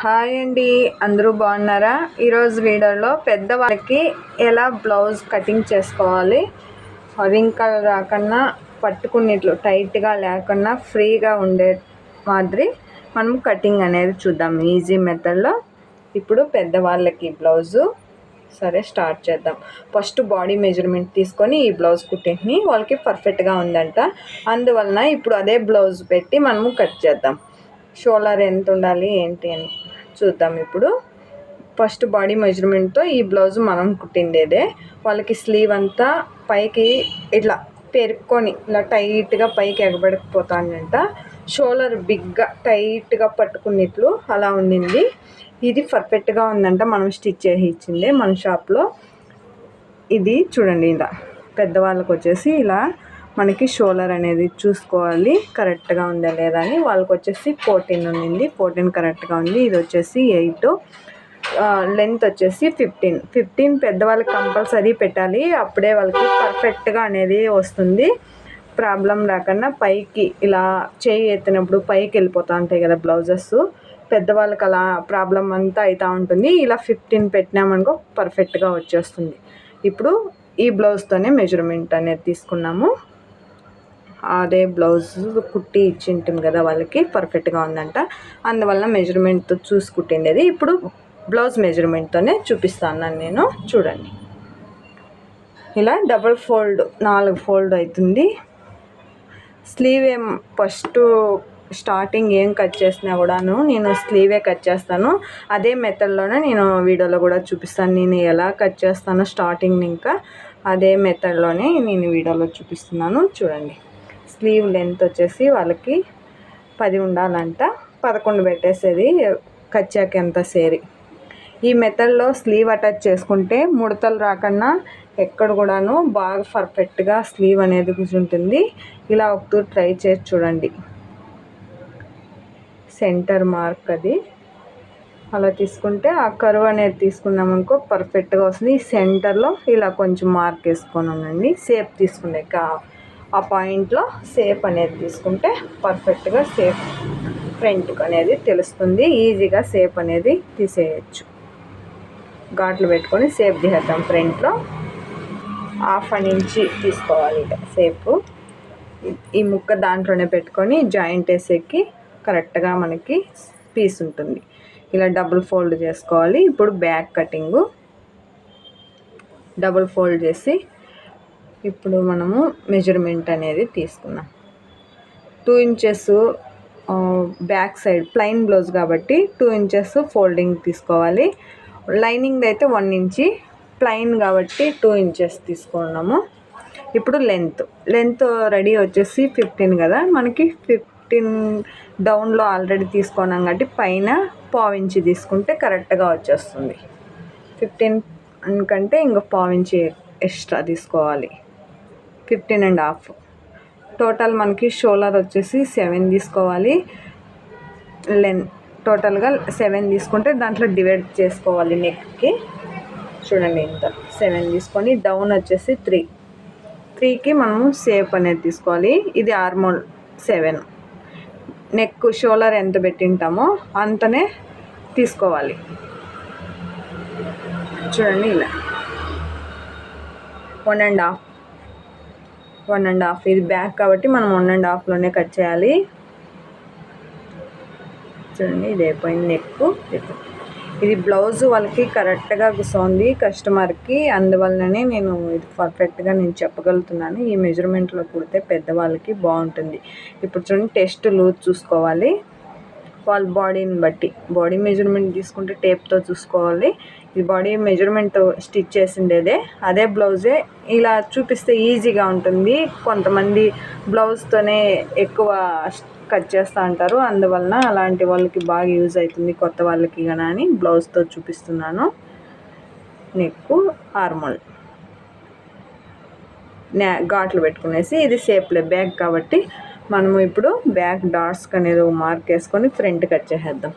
Hi అండి. అందరూ బాగున్నారా? ఈరోజు వీడియోలో పెద్దవాళ్ళకి ఎలా బ్లౌజ్ కటింగ్ చేసుకోవాలి రింకలు రాకుండా పట్టుకున్నట్లు టైట్గా లేకుండా ఫ్రీగా ఉండే మాదిరి మనం కటింగ్ అనేది చూద్దాం ఈజీ మెథడ్లో. ఇప్పుడు పెద్దవాళ్ళకి బ్లౌజు. సరే స్టార్ట్ చేద్దాం. ఫస్ట్ బాడీ మెజర్మెంట్ తీసుకొని ఈ బ్లౌజ్ కుట్టింటిని వాళ్ళకి పర్ఫెక్ట్గా ఉందంట. అందువలన ఇప్పుడు అదే బ్లౌజ్ పెట్టి మనము కట్ చేద్దాం. షోలర్ ఎంత ఉండాలి ఏంటి అని. చూద్దాం ఇప్పుడు. ఫస్ట్ బాడీ మెజర్మెంట్తో ఈ బ్లౌజ్ మనం కుట్టిండేదే. వాళ్ళకి స్లీవ్ అంతా పైకి ఇట్లా పెరుక్కొని ఇలా టైట్గా పైకి ఎగబడకపోతానంట. షోల్డర్ బిగ్గా టైట్గా పట్టుకున్నట్లు అలా ఉండింది. ఇది పర్ఫెక్ట్గా ఉందంట. మనం స్టిచ్ చేసి ఇచ్చిందే మన షాప్లో. ఇది చూడండి ఇలా పెద్దవాళ్ళకి వచ్చేసి ఇలా మనకి షోలర్ అనేది చూసుకోవాలి కరెక్ట్గా ఉందా లేదా అని. వాళ్ళకి వచ్చేసి ఫోర్టీన్ ఉండింది ఫోర్టీన్ కరెక్ట్గా ఉంది. ఇది వచ్చేసి ఎయిట్. లెంత్ వచ్చేసి ఫిఫ్టీన్. ఫిఫ్టీన్ పెద్దవాళ్ళకి కంపల్సరీ పెట్టాలి. అప్పుడే వాళ్ళకి పర్ఫెక్ట్గా అనేది వస్తుంది. ప్రాబ్లం రాకుండా పైకి ఇలా చేయి ఎత్తినప్పుడు పైకి వెళ్ళిపోతూ ఉంటాయి కదా బ్లౌజెస్. పెద్దవాళ్ళకి అలా ప్రాబ్లం అంతా అవుతూ ఉంటుంది. ఇలా ఫిఫ్టీన్ పెట్టినామనుకో పర్ఫెక్ట్గా వచ్చేస్తుంది. ఇప్పుడు ఈ బ్లౌజ్తోనే మెజర్మెంట్ అనేది తీసుకున్నాము. అదే బ్లౌజ్ కుట్టి ఇచ్చింటాం కదా వాళ్ళకి పర్ఫెక్ట్గా ఉందంట. అందువల్ల మెజర్మెంట్తో చూసి కుట్టిండేది. ఇప్పుడు బ్లౌజ్ మెజర్మెంట్తోనే చూపిస్తాను నేను. చూడండి. ఇలా డబల్ ఫోల్డ్ నాలుగు ఫోల్డ్ అవుతుంది స్లీవ్ ఏం ఫస్ట్ స్టార్టింగ్ ఏం కట్ చేసినా కూడాను నేను స్లీవే కట్ చేస్తాను. అదే మెథడ్లోనే నేను వీడియోలో కూడా చూపిస్తాను. నేను ఎలా కట్ చేస్తానో స్టార్టింగ్ ఇంకా అదే మెథడ్లోనే నేను వీడియోలో చూపిస్తున్నాను. చూడండి. స్లీవ్ లెంత్ వచ్చేసి వాళ్ళకి పది ఉండాలంట. పదకొండు పెట్టేసేది కచ్చాక ఎంత సేరి. ఈ మెథడ్లో స్లీవ్ అటాచ్ చేసుకుంటే ముడతలు రాకుండా ఎక్కడ కూడాను బాగా పర్ఫెక్ట్గా స్లీవ్ అనేది కూర్చుంటుంది. ఇలా ఒకతూ ట్రై చేసి చూడండి. సెంటర్ మార్క్ అది. అలా తీసుకుంటే ఆ కరువు అనేది తీసుకున్నామనుకో పర్ఫెక్ట్గా వస్తుంది. ఈ సెంటర్లో ఇలా కొంచెం మార్క్ వేసుకొని ఉండండి. సేప్ తీసుకునే ఆ పాయింట్లో సేప్ అనేది తీసుకుంటే పర్ఫెక్ట్గా సేప్ ఫ్రంట్కి అనేది తెలుస్తుంది. ఈజీగా సేప్ అనేది తీసేయచ్చు. ఘాట్లు పెట్టుకొని సేప్ తీసేద్దాం ఫ్రంట్లో. హాఫ్ అని ఇంచి తీసుకోవాలి ఇక సేపు. ఈ ముక్క దాంట్లోనే పెట్టుకొని జాయింట్ వేసేకి కరెక్ట్గా మనకి పీస్ ఉంటుంది. ఇలా డబుల్ ఫోల్డ్ చేసుకోవాలి. ఇప్పుడు బ్యాక్ కటింగు డబుల్ ఫోల్డ్ చేసి ఇప్పుడు మనము మెజర్మెంట్ అనేది తీసుకున్నాం two inches back side plain blouse కాబట్టి టూ ఇంచెస్ ఫోల్డింగ్ తీసుకోవాలి. లైనింగ్ అయితే వన్ ఇంచి ప్లెయిన్ కాబట్టి టూ ఇంచెస్ తీసుకున్నాము. ఇప్పుడు లెంత్ లెంత్ రెడీ వచ్చేసి ఫిఫ్టీన్ కదా. మనకి ఫిఫ్టీన్ డౌన్లో ఆల్రెడీ తీసుకున్నాం కాబట్టి పైన పావించి తీసుకుంటే కరెక్ట్గా వచ్చేస్తుంది. ఫిఫ్టీన్ కంటే ఇంకా పావించి ఎక్స్ట్రా తీసుకోవాలి. Fifteen and half. టోటల్ మనకి షోలర్ వచ్చేసి సెవెన్ తీసుకోవాలి. లెన్ టోటల్గా సెవెన్ తీసుకుంటే దాంట్లో డివైడ్ చేసుకోవాలి నెక్కి. చూడండి ఇంత. సెవెన్ తీసుకొని డౌన్ వచ్చేసి త్రీ. త్రీకి మనము సేప్ అనేది తీసుకోవాలి. ఇది ఆర్మోల్ సెవెన్. నెక్ షోలర్ ఎంత పెట్టింటామో అంతనే తీసుకోవాలి. చూడండి ఇలా. One and half. One and half ఇది బ్యాక్ కాబట్టి మనం వన్ అండ్ హాఫ్లోనే కట్ చేయాలి. చూడండి ఇది అయిపోయింది నెక్ ఇది బ్లౌజ్ వాళ్ళకి కరెక్ట్గా కూసోంది కస్టమర్కి అందువల్లనే నేను ఇది పర్ఫెక్ట్గా నేను చెప్పగలుగుతున్నాను. ఈ మెజర్మెంట్లో కుడితే పెద్దవాళ్ళకి బాగుంటుంది. ఇప్పుడు చూడండి టెస్ట్ లూజ్ చూసుకోవాలి. వాళ్ళ బాడీని బట్టి. బాడీ మెజర్మెంట్ తీసుకుంటే టేప్తో చూసుకోవాలి. ఈ బాడీ మెజర్మెంట్ స్టిచ్ చేసిండేదే. అదే బ్లౌజే ఇలా చూపిస్తే ఈజీగా ఉంటుంది. కొంతమంది బ్లౌజ్తోనే ఎక్కువ కట్ చేస్తూ ఉంటారు అందువలన అలాంటి వాళ్ళకి బాగా యూజ్ అవుతుంది. కొత్త వాళ్ళకి కానీ అని బ్లౌజ్తో చూపిస్తున్నాను. నెక్ ఆర్మల్ నే ఘాట్లు పెట్టుకునేసి ఇది షేప్లే బ్యాగ్ కాబట్టి మనము ఇప్పుడు బ్యాక్ డాట్స్కి అనేది మార్క్ వేసుకొని ఫ్రంట్ కట్ చేసేద్దాం.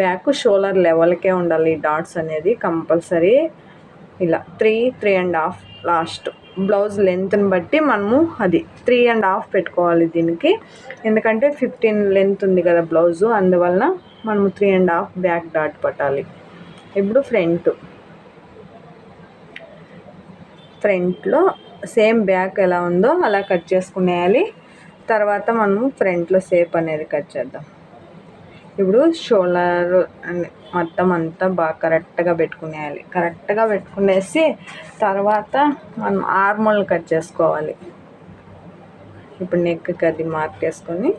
బ్యాక్ షోల్డర్ లెవెల్కే ఉండాలి ఈ డాట్స్ అనేది కంపల్సరీ. ఇలా three three and half last blouse లెంత్ని బట్టి మనము అది త్రీ అండ్ హాఫ్ పెట్టుకోవాలి దీనికి. ఎందుకంటే ఫిఫ్టీన్ లెంత్ ఉంది కదా బ్లౌజు అందువలన మనము three and half back dot పట్టాలి. ఇప్పుడు ఫ్రంట్. ఫ్రంట్లో సేమ్ బ్యాక్ ఎలా ఉందో అలా కట్ చేసుకునేయాలి. తర్వాత మనము ఫ్రంట్లో సేప్ అనేది కట్ చేద్దాం. ఇప్పుడు షోల్డర్ మొత్తం అంతా బాగా కరెక్ట్గా పెట్టుకునేయాలి. కరెక్ట్గా పెట్టుకునేసి తర్వాత మనం ఆర్మోల్ కట్ చేసుకోవాలి. ఇప్పుడు నెక్కి అది మార్క్ వేసుకొని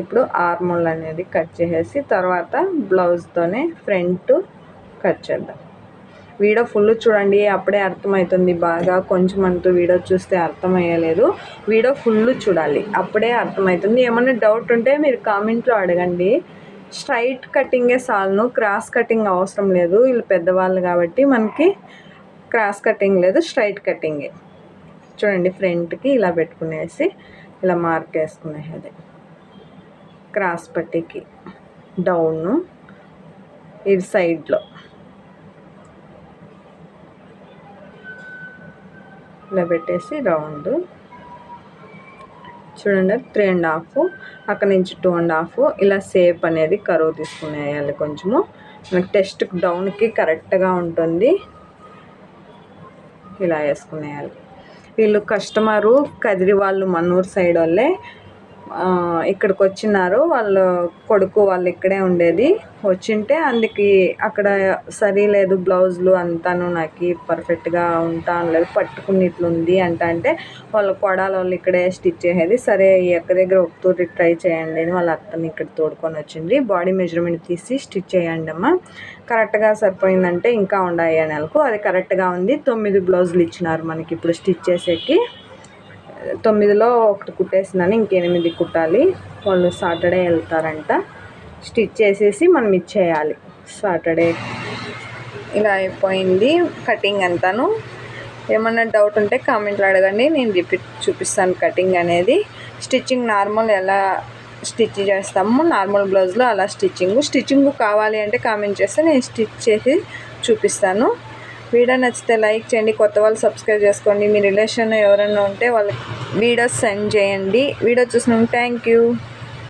ఇప్పుడు ఆర్మోల్ అనేది కట్ చేసేసి తర్వాత బ్లౌజ్తోనే ఫ్రంట్ కట్ చేద్దాం. వీడియో ఫుల్ చూడండి అప్పుడే అర్థమవుతుంది బాగా కొంచెం అంటూ వీడియో చూస్తే అర్థమయ్యలేదు. వీడియో ఫుల్ చూడాలి అప్పుడే అర్థమవుతుంది ఏమైనా డౌట్ ఉంటే మీరు కామెంట్లో అడగండి. స్ట్రైట్ కటింగే సాల్ను క్రాస్ కటింగ్ అవసరం లేదు. వీళ్ళు పెద్దవాళ్ళు కాబట్టి మనకి క్రాస్ కటింగ్ లేదు స్ట్రైట్ కటింగే చూడండి ఫ్రంట్కి ఇలా పెట్టుకునేసి ఇలా మార్క్ వేసుకునేది క్రాస్ పట్టికి డౌన్ ఇది సైడ్లో ఇలా పెట్టేసి రౌండ్. చూడండి త్రీ అండ్ హాఫ్ అక్కడ నుంచి టూ అండ్ హాఫ్ ఇలా సేప్ అనేది కరువు తీసుకునేయాలి కొంచెము. మనకి టెస్ట్ డౌన్కి కరెక్ట్గా ఉంటుంది. ఇలా వేసుకునేయాలి. వీళ్ళు కస్టమరు కదిరి వాళ్ళు మన్నూరు సైడ్ వాళ్ళే. ఇక్కడికి వచ్చినారు వాళ్ళ కొడుకు వాళ్ళు ఇక్కడే ఉండేది. వచ్చింటే అందుకి అక్కడ సరిలేదు బ్లౌజులు అంతాను నాకు పర్ఫెక్ట్గా ఉంటా లేదు పట్టుకున్నట్లుంది అంట అంటే వాళ్ళ కొడాల వాళ్ళు ఇక్కడే స్టిచ్ చేసేది. సరే ఎక్క దగ్గర ఒకతూరి ట్రై చేయండి అని వాళ్ళ అత్తని ఇక్కడ తోడుకొని వచ్చింది. బాడీ మెజర్మెంట్ తీసి స్టిచ్ చేయండి అమ్మ. కరెక్ట్గా సరిపోయిందంటే ఇంకా ఉండాయి నెలకు. అది కరెక్ట్గా ఉంది. తొమ్మిది బ్లౌజులు ఇచ్చినారు మనకి ఇప్పుడు స్టిచ్ చేసేకి. తొమ్మిదిలో ఒకటి కుట్టేసినాను ఇంకెనిమిది కుట్టాలి. వాళ్ళు సాటర్డే వెళ్తారంట. స్టిచ్ చేసేసి మనం ఇచ్చేయాలి. సాటర్డే ఇలా అయిపోయింది కటింగ్ అంతాను. ఏమన్నా డౌట్ ఉంటే కామెంట్లో అడగండి. నేను రిపీట్ చూపిస్తాను కటింగ్ అనేది. స్టిచ్చింగ్ నార్మల్ ఎలా స్టిచ్ చేస్తాము నార్మల్ బ్లౌజ్లో అలా స్టిచ్చింగ్. స్టిచ్చింగ్ కావాలి అంటే కామెంట్ చేస్తే నేను స్టిచ్ చేసి చూపిస్తాను. వీడియో నచ్చితే లైక్ చేయండి కొత్త వాళ్ళు సబ్స్క్రైబ్ చేసుకోండి. మీ రిలేషన్ ఎవరైనా ఉంటే వాళ్ళకి వీడియోస్ సెండ్ చేయండి. వీడియో చూసినాం థ్యాంక్ యూ.